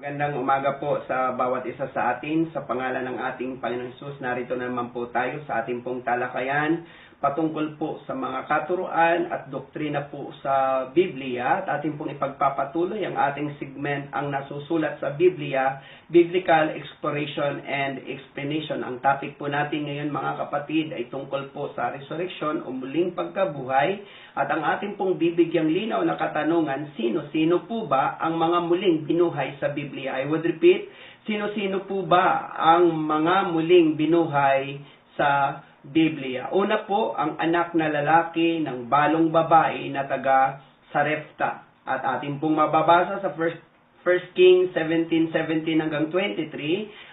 Magandang umaga po sa bawat isa sa atin. Sa pangalan ng ating Panginoong Jesus, narito naman po tayo sa ating pong talakayan patungkol po sa mga katuruan at doktrina po sa Biblia at ating pong ipagpapatuloy ang ating segment ang nasusulat sa Biblia, Biblical Exploration and Explanation. Ang topic po natin ngayon mga kapatid ay tungkol po sa resurrection o muling pagkabuhay at ang ating pong bibigyang linaw na katanungan, sino-sino po ba ang mga muling binuhay sa Biblia? I would repeat, sino-sino po ba ang mga muling binuhay sa Biblia. Una po, ang anak na lalaki ng balong babae na taga Sarepta. At ating pong mababasa sa 1 First King 17:17 hanggang 23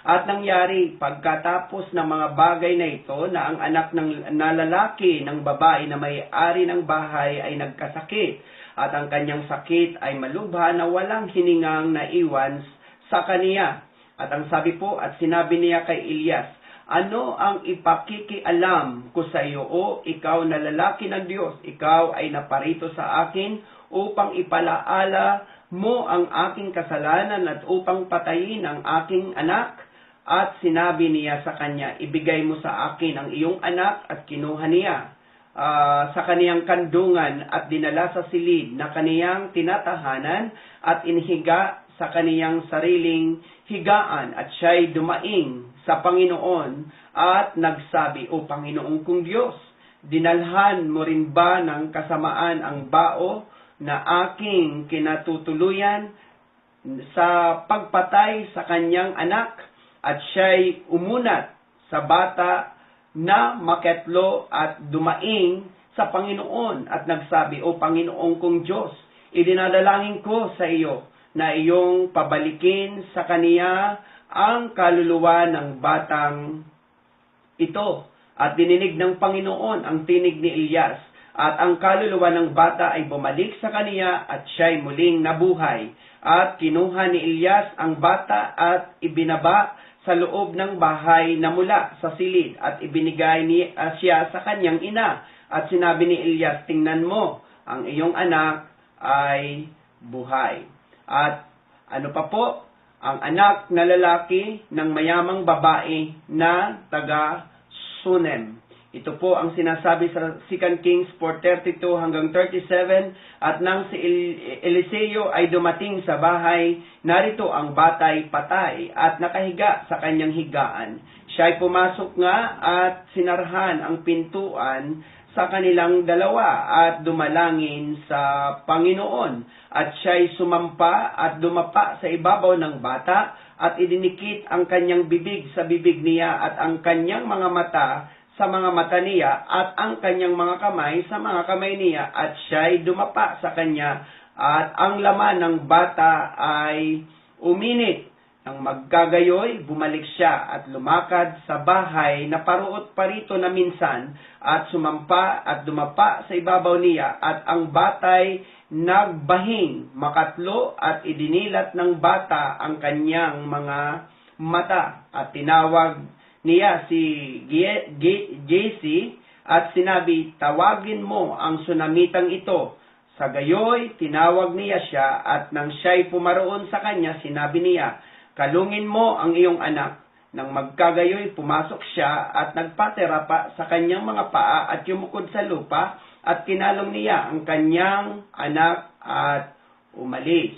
at nangyari pagkatapos ng mga bagay na ito na ang anak ng na lalaki ng babae na may-ari ng bahay ay nagkasakit at ang kanyang sakit ay malubha na walang hiningang naiwan sa kaniya. At ang sabi po at sinabi niya kay Elias, ano ang ipakikialam ko sa iyo o ikaw na lalaki ng Diyos, ikaw ay naparito sa akin upang ipalaala mo ang aking kasalanan at upang patayin ang aking anak? At sinabi niya sa kanya, ibigay mo sa akin ang iyong anak at kinuha niya uh, sa kaniyang kandungan at dinala sa silid na kaniyang tinatahanan at inhiga sa kaniyang sariling higaan at siya'y dumaing sa Panginoon at nagsabi, O Panginoong kong Diyos, dinalhan mo rin ba ng kasamaan ang bao na aking kinatutuluyan sa pagpatay sa kanyang anak at siya'y umunat sa bata na maketlo at dumaing sa Panginoon? At nagsabi, O Panginoong kong Diyos, idinadalangin ko sa iyo na iyong pabalikin sa kaniya ang kaluluwa ng batang ito. At dininig ng Panginoon ang tinig ni Elias at ang kaluluwa ng bata ay bumalik sa kaniya at siya'y muling nabuhay. At kinuha ni Elias ang bata at ibinaba sa loob ng bahay na mula sa silid at ibinigay ni uh, siya sa kanyang ina. At sinabi ni Elias, tingnan mo, ang iyong anak ay buhay. At ano pa po, ang anak na lalaki ng mayamang babae na taga Sunem. Ito po ang sinasabi sa 2 Kings 4.32 hanggang 37 at nang si Eliseo ay dumating sa bahay, narito ang batay patay at nakahiga sa kanyang higaan. Siya ay pumasok nga at sinarhan ang pintuan sa kanilang dalawa at dumalangin sa Panginoon. At siya'y sumampa at dumapa sa ibabaw ng bata at idinikit ang kanyang bibig sa bibig niya at ang kanyang mga mata sa mga mata niya at ang kanyang mga kamay sa mga kamay niya at siya'y dumapa sa kanya at ang laman ng bata ay uminit. Nang magkagayoy, bumalik siya at lumakad sa bahay na paruot parito na minsan at sumampa at dumapa sa ibabaw niya at ang batay nagbahing. Makatlo at idinilat ng bata ang kanyang mga mata at tinawag niya si JC at sinabi, tawagin mo ang sunamitang ito. Sa gayoy, tinawag niya siya at nang siya'y pumaroon sa kanya, sinabi niya, Kalungin mo ang iyong anak. Nang magkagayoy, pumasok siya at nagpatera pa sa kanyang mga paa at yumukod sa lupa at kinalong niya ang kanyang anak at umalis.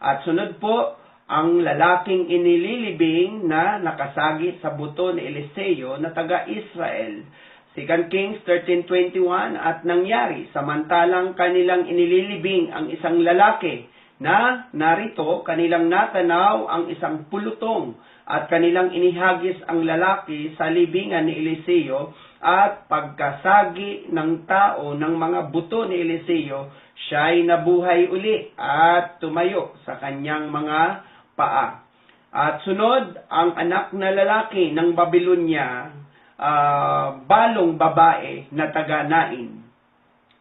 At sunod po, ang lalaking inililibing na nakasagi sa buto ni Eliseo na taga-Israel. 2 Kings 13.21 At nangyari, samantalang kanilang inililibing ang isang lalaki na narito kanilang natanaw ang isang pulutong at kanilang inihagis ang lalaki sa libingan ni Eliseo at pagkasagi ng tao ng mga buto ni Eliseo, siya'y nabuhay uli at tumayo sa kanyang mga paa. At sunod, ang anak na lalaki ng Babylonia, uh, balong babae na taga-nain.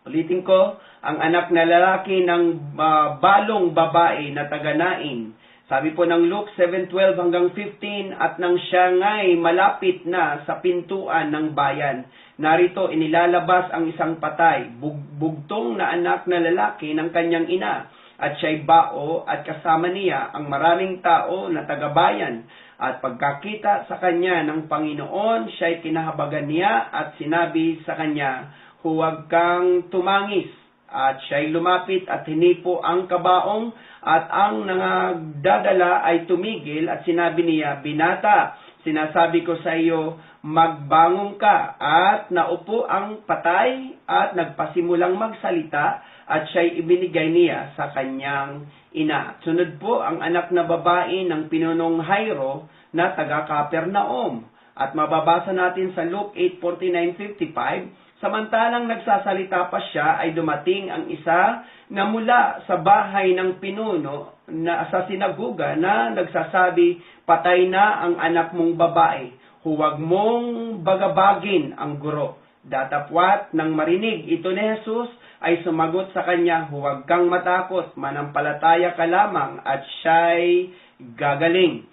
Ulitin ko, ang anak na lalaki ng uh, balong babae na taganain. Sabi po ng Luke 7:12 hanggang 15 at nang siya nga'y malapit na sa pintuan ng bayan, narito inilalabas ang isang patay, bug- bugtong na anak na lalaki ng kanyang ina. At siya'y bao at kasama niya ang maraming tao na tagabayan. At pagkakita sa kanya ng Panginoon, siya'y kinahabagan niya at sinabi sa kanya, huwag kang tumangis. At siya'y lumapit at hinipo ang kabaong at ang nangagdadala ay tumigil at sinabi niya, Binata, sinasabi ko sa iyo, magbangon ka at naupo ang patay at nagpasimulang magsalita at siya'y ibinigay niya sa kanyang ina. Sunod po ang anak na babae ng pinunong Jairo na taga Capernaum. At mababasa natin sa Luke 8:49-55, samantalang nagsasalita pa siya ay dumating ang isa na mula sa bahay ng pinuno na sa sinaguga na nagsasabi, patay na ang anak mong babae huwag mong bagabagin ang guro. Datapwat nang marinig ito ni Jesus ay sumagot sa kanya, huwag kang matakot, manampalataya ka lamang at siya'y gagaling.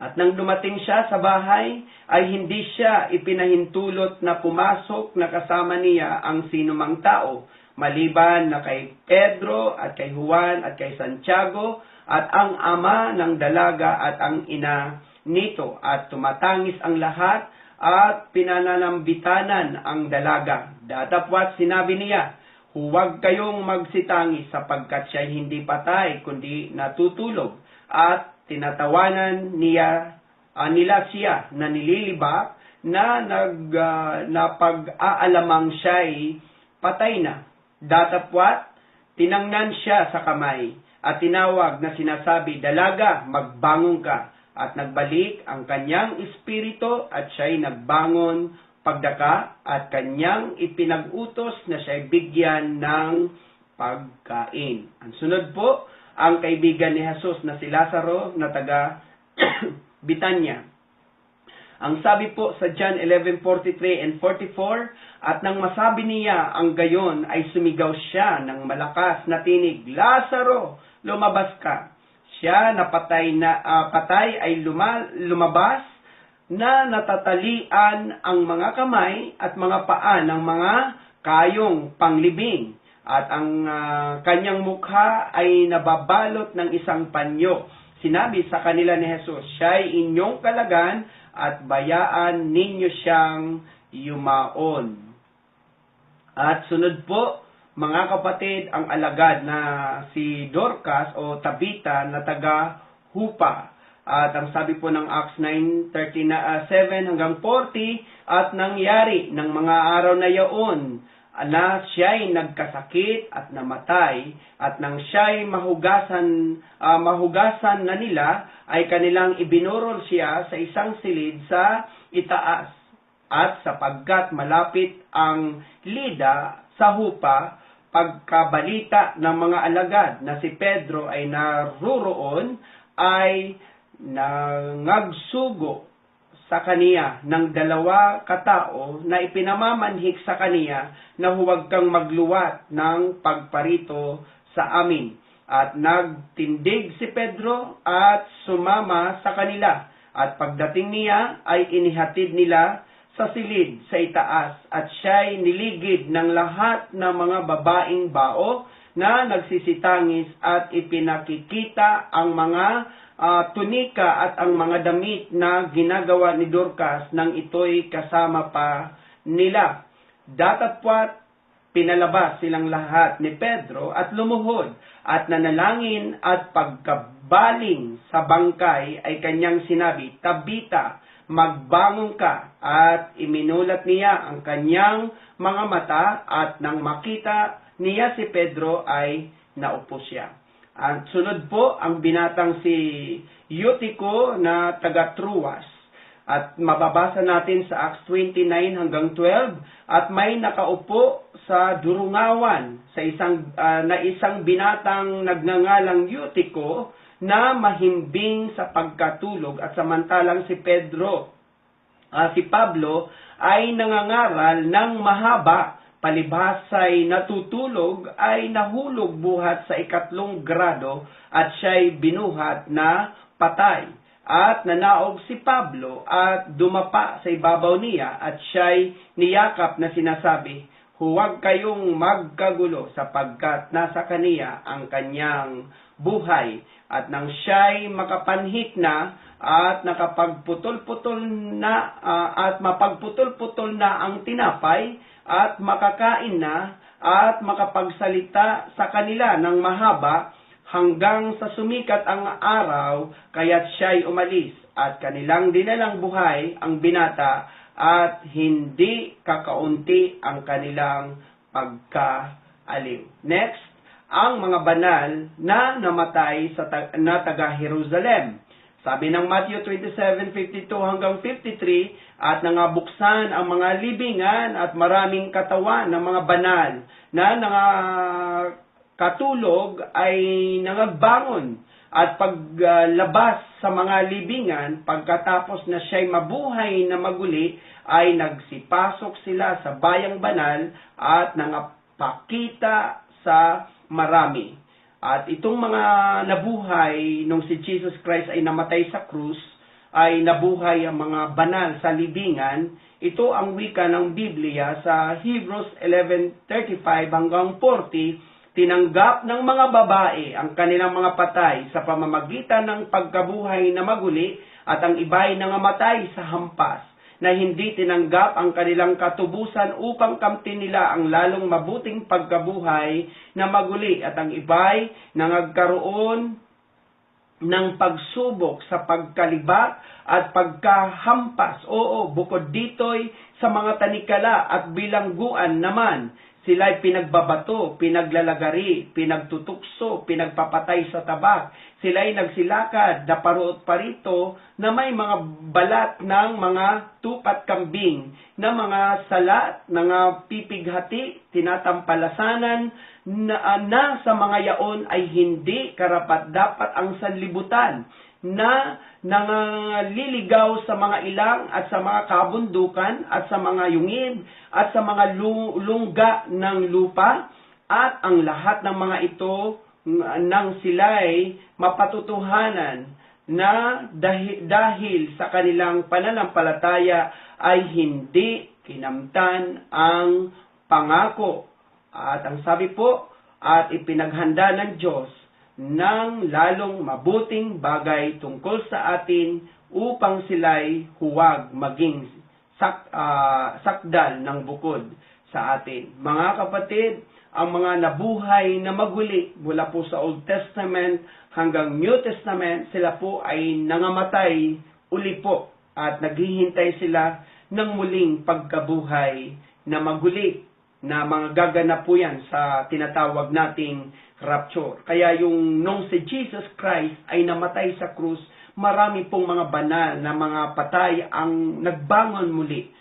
At nang dumating siya sa bahay, ay hindi siya ipinahintulot na pumasok na kasama niya ang sinumang tao, maliban na kay Pedro at kay Juan at kay Santiago at ang ama ng dalaga at ang ina nito at tumatangis ang lahat at pinananambitanan ang dalaga. Datapwat sinabi niya, huwag kayong magsitangis sapagkat siya hindi patay kundi natutulog at tinatawanan niya uh, nila siya na nililibak na nag uh, na pag-aalamang siya'y patay na. Datapwat tinangnan siya sa kamay at tinawag na sinasabi, Dalaga, magbangon ka at nagbalik ang kanyang espiritu at siya'y nagbangon pagdaka at kanyang ipinag-utos na siya'y bigyan ng pagkain. Ang sunod po, ang kaibigan ni Jesus na si Lazaro na taga Bitanya. Ang sabi po sa John 11:43 and 44, at nang masabi niya ang gayon ay sumigaw siya ng malakas na tinig, Lazaro, lumabas ka siya na patay na uh, patay ay luma, lumabas na natatalian ang mga kamay at mga paa ng mga kayong panglibing at ang uh, kanyang mukha ay nababalot ng isang panyo. Sinabi sa kanila ni Jesus, siya ay inyong kalagan at bayaan ninyo siyang yumaon. At sunod po, mga kapatid, ang alagad na si Dorcas o Tabita na taga Hupa. At ang sabi po ng Acts 9:37 uh, hanggang 40 at nangyari ng mga araw na yaon na siya'y nagkasakit at namatay at nang siya'y mahugasan uh, mahugasan na nila ay kanilang ibinurol siya sa isang silid sa itaas at sapagkat malapit ang Lida sa Hupa pagkabalita ng mga alagad na si Pedro ay naruroon ay nangagsugo sa kaniya ng dalawa katao na ipinamamanhik sa kaniya na huwag kang magluwat ng pagparito sa amin. At nagtindig si Pedro at sumama sa kanila. At pagdating niya ay inihatid nila sa silid sa itaas at siya'y niligid ng lahat ng mga babaeng bao na nagsisitangis at ipinakikita ang mga uh, tunika at ang mga damit na ginagawa ni Dorcas nang ito'y kasama pa nila. Datapwat pinalabas silang lahat ni Pedro at lumuhod at nanalangin at pagkabaling sa bangkay ay kanyang sinabi, Tabita, magbangon ka at iminulat niya ang kanyang mga mata at nang makita niya si Pedro ay naupo siya. At sunod po ang binatang si Eutico na taga Truas. At mababasa natin sa Acts 29 hanggang 12 at may nakaupo sa durungawan sa isang uh, na isang binatang nagngangalang Eutico na mahimbing sa pagkatulog at samantalang si Pedro, uh, si Pablo ay nangangaral ng mahaba palibhasay natutulog ay nahulog buhat sa ikatlong grado at siya'y binuhat na patay. At nanaog si Pablo at dumapa sa ibabaw niya at siya'y niyakap na sinasabi, huwag kayong magkagulo sapagkat nasa kaniya ang kanyang buhay at nang siya'y makapanhik na at nakapagputol-putol na ah, at mapagputol-putol na ang tinapay at makakain na at makapagsalita sa kanila ng mahaba hanggang sa sumikat ang araw kaya't siya'y umalis at kanilang dinalang buhay ang binata at hindi kakaunti ang kanilang pagkaaliw. Next, ang mga banal na namatay sa na taga Jerusalem. Sabi ng Matthew 27:52 hanggang 53 at nangabuksan ang mga libingan at maraming katawan ng mga banal na nanga katulog ay nangagbangon at paglabas sa mga libingan pagkatapos na siya'y mabuhay na maguli ay nagsipasok sila sa bayang banal at nangapakita sa marami. At itong mga nabuhay nung si Jesus Christ ay namatay sa krus, ay nabuhay ang mga banal sa libingan. Ito ang wika ng Biblia sa Hebrews 11:35 hanggang 40. Tinanggap ng mga babae ang kanilang mga patay sa pamamagitan ng pagkabuhay na maguli at ang iba'y nangamatay sa hampas na hindi tinanggap ang kanilang katubusan upang kamtin nila ang lalong mabuting pagkabuhay na maguli at ang iba'y nangagkaroon ng pagsubok sa pagkalibat at pagkahampas. Oo, bukod dito'y sa mga tanikala at bilangguan naman, sila'y pinagbabato, pinaglalagari, pinagtutukso, pinagpapatay sa tabak. Sila'y nagsilakad na paruot parito na may mga balat ng mga tupat kambing, na mga salat, mga pipighati, tinatampalasanan, na, na sa mga yaon ay hindi karapat dapat ang sanlibutan na nangaliligaw sa mga ilang at sa mga kabundukan at sa mga yungib at sa mga lungga ng lupa at ang lahat ng mga ito nang sila'y mapatutuhanan na dahil, dahil sa kanilang pananampalataya ay hindi kinamtan ang pangako. At ang sabi po, at ipinaghanda ng Diyos ng lalong mabuting bagay tungkol sa atin upang sila'y huwag maging sak, uh, sakdal ng bukod sa atin. Mga kapatid, ang mga nabuhay na maguli mula po sa Old Testament hanggang New Testament, sila po ay nangamatay uli po at naghihintay sila ng muling pagkabuhay na maguli na mga gaganap po yan sa tinatawag nating rapture. Kaya yung nung si Jesus Christ ay namatay sa krus, marami pong mga banal na mga patay ang nagbangon muli.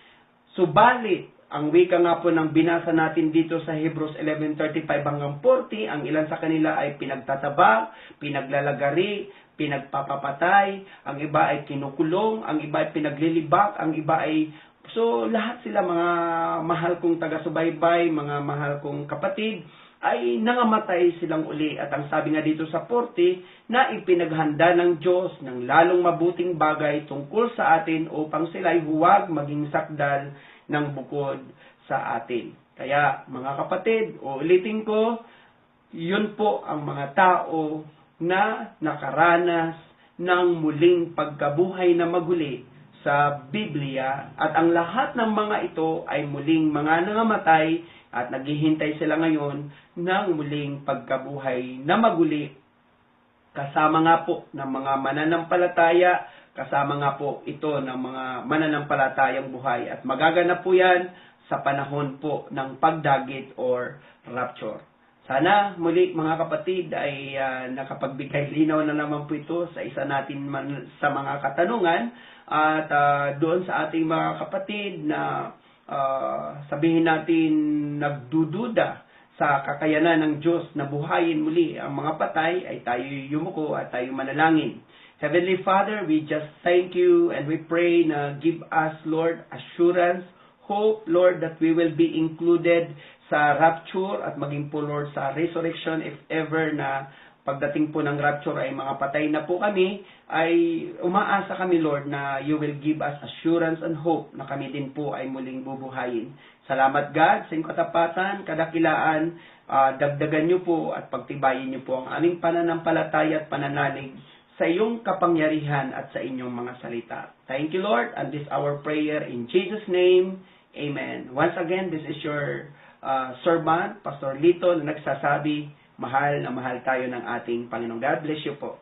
Subalit, ang wika nga po ng binasa natin dito sa Hebrews 11:35 hanggang 40, ang ilan sa kanila ay pinagtatabak, pinaglalagari, pinagpapapatay, ang iba ay kinukulong, ang iba ay pinaglilibak, ang iba ay So, lahat sila mga mahal kong taga-subaybay, mga mahal kong kapatid, ay nangamatay silang uli. At ang sabi nga dito sa 40, na ipinaghanda ng Diyos ng lalong mabuting bagay tungkol sa atin upang sila ay huwag maging sakdal ng bukod sa atin. Kaya mga kapatid, uulitin ko, yun po ang mga tao na nakaranas ng muling pagkabuhay na maguli sa Biblia at ang lahat ng mga ito ay muling mga nangamatay at naghihintay sila ngayon ng muling pagkabuhay na maguli. Kasama nga po ng mga mananampalataya kasama nga po ito ng mga mananampalatayang buhay. At magaganap po yan sa panahon po ng pagdagit or rapture. Sana muli mga kapatid ay uh, nakapagbigay linaw na naman po ito sa isa natin man, sa mga katanungan at uh, doon sa ating mga kapatid na uh, sabihin natin nagdududa sa kakayanan ng Diyos na buhayin muli ang mga patay ay tayo yumuko at tayo manalangin. Heavenly Father, we just thank you and we pray na give us, Lord, assurance, hope, Lord, that we will be included sa rapture at maging po, Lord, sa resurrection if ever na pagdating po ng rapture ay mga patay na po kami, ay umaasa kami Lord na you will give us assurance and hope na kami din po ay muling bubuhayin. Salamat God sa inyong katapatan, kadakilaan, ah, dagdagan niyo po at pagtibayin niyo po ang aming pananampalataya at pananalig sa iyong kapangyarihan at sa inyong mga salita. Thank you Lord and this our prayer in Jesus name. Amen. Once again, this is your uh, servant, Pastor Lito, na nagsasabi, mahal na mahal tayo ng ating Panginoon. God bless you po.